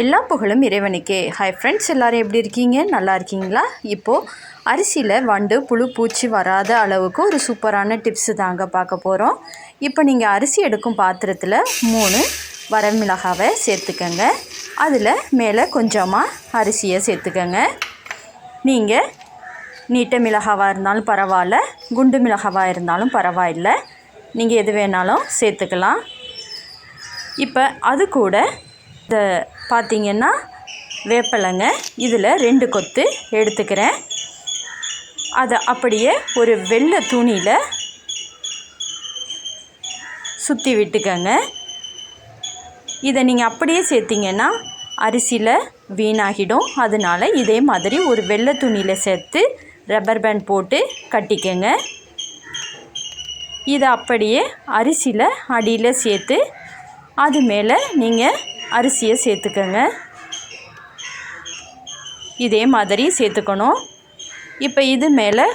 எல்லா புகழும் இறைவனுக்கே. ஹாய் ஃப்ரெண்ட்ஸ் எல்லோரும் எப்படி இருக்கீங்க? நல்லா இருக்கீங்களா? இப்போது அரிசியில் வண்டு புழு பூச்சி வராத அளவுக்கு ஒரு சூப்பரான டிப்ஸு தாங்க பார்க்க போகிறோம் இப்போ நீங்கள் அரிசி எடுக்கும் பாத்திரத்தில் மூணு வரமிளகாவை சேர்த்துக்கங்க. அதில் மேலே கொஞ்சமாக அரிசியை சேர்த்துக்கங்க. நீங்கள் நீட்ட மிளகாவாக இருந்தாலும் பரவாயில்ல குண்டு மிளகாவாக இருந்தாலும் பரவாயில்லை. நீங்கள் எது வேணாலும் சேர்த்துக்கலாம். இப்போ அது கூட இந்த பார்த்திங்கன்னா வேப்பலைங்க. இதில் ரெண்டு கொத்து எடுத்துக்கிறேன். அதை அப்படியே ஒரு வெள்ளை துணியில் சுற்றி விட்டுக்கங்க. இதை நீங்கள் அப்படியே சேர்த்திங்கன்னா அரிசியில் வீணாகிடும். அதனால் இதே மாதிரி ஒரு வெள்ளை துணியில் சேர்த்து ரப்பர் பேண்ட் போட்டு கட்டிக்கங்க. இதை அப்படியே அரிசியில் அடியில் சேர்த்து அது மேலே நீங்கள் அரிசியை சேர்த்துக்கங்க. இதே மாதிரி சேர்த்துக்கணும். இப்போ இது மேலே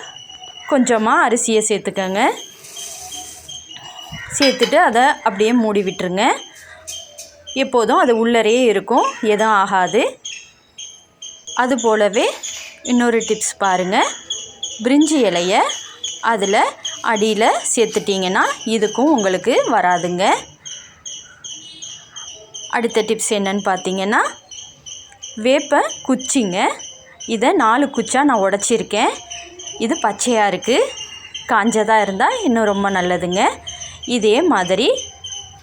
கொஞ்சமாக அரிசியை சேர்த்துக்கங்க. சேர்த்துட்டு அதை அப்படியே மூடி விட்டுருங்க. எப்போதும் அது உள்ளரே இருக்கும் எதுவும் ஆகாது. அது போலவே இன்னொரு டிப்ஸ் பாருங்கள் பிரிஞ்சி இலையை அதில் அடியில் சேர்த்துட்டிங்கன்னா இதுக்கும் உங்களுக்கு வராதுங்க. அடுத்த டிப்ஸ் என்னன்னு பார்த்தீங்கன்னா வேப்ப குச்சிங்க. இதை நாலு குச்சாக நான் உடச்சிருக்கேன். இது பச்சையாக இருக்குது காஞ்சதாக இருந்தால் இன்னும் ரொம்ப நல்லதுங்க. இதே மாதிரி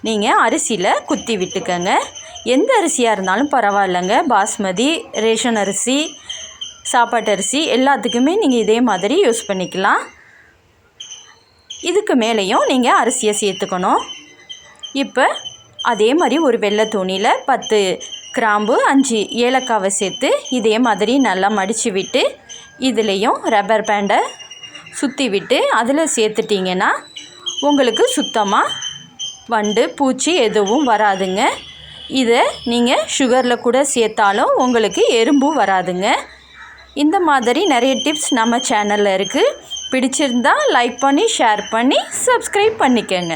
நீங்கள் அரிசியில் குத்தி விட்டுக்கங்க. எந்த அரிசியாக இருந்தாலும் பரவாயில்லைங்க. பாஸ்மதி ரேஷன் அரிசி சாப்பாட்டு அரிசி எல்லாத்துக்குமே நீங்கள் இதே மாதிரி யூஸ் பண்ணிக்கலாம். இதுக்கு மேலேயும் நீங்கள் அரிசியை சேர்த்துக்கணும். இப்போ அதே மாதிரி ஒரு வெள்ளை துணியில் பத்து கிராம்பு அஞ்சு ஏலக்காவை சேர்த்து இதே மாதிரி நல்லா மடித்து விட்டு இதுலேயும் ரப்பர் பேண்டை சுற்றி விட்டு அதில் சேர்த்துட்டிங்கன்னா உங்களுக்கு சுத்தமாக வண்டு பூச்சி எதுவும் வராதுங்க. இதை நீங்கள் சுகரில் கூட சேர்த்தாலும் உங்களுக்கு எறும்பும் வராதுங்க. இந்த மாதிரி நிறைய டிப்ஸ் நம்ம சேனலில் இருக்குது பிடிச்சிருந்தால் லைக் பண்ணி ஷேர் பண்ணி சப்ஸ்கிரைப் பண்ணிக்கோங்க.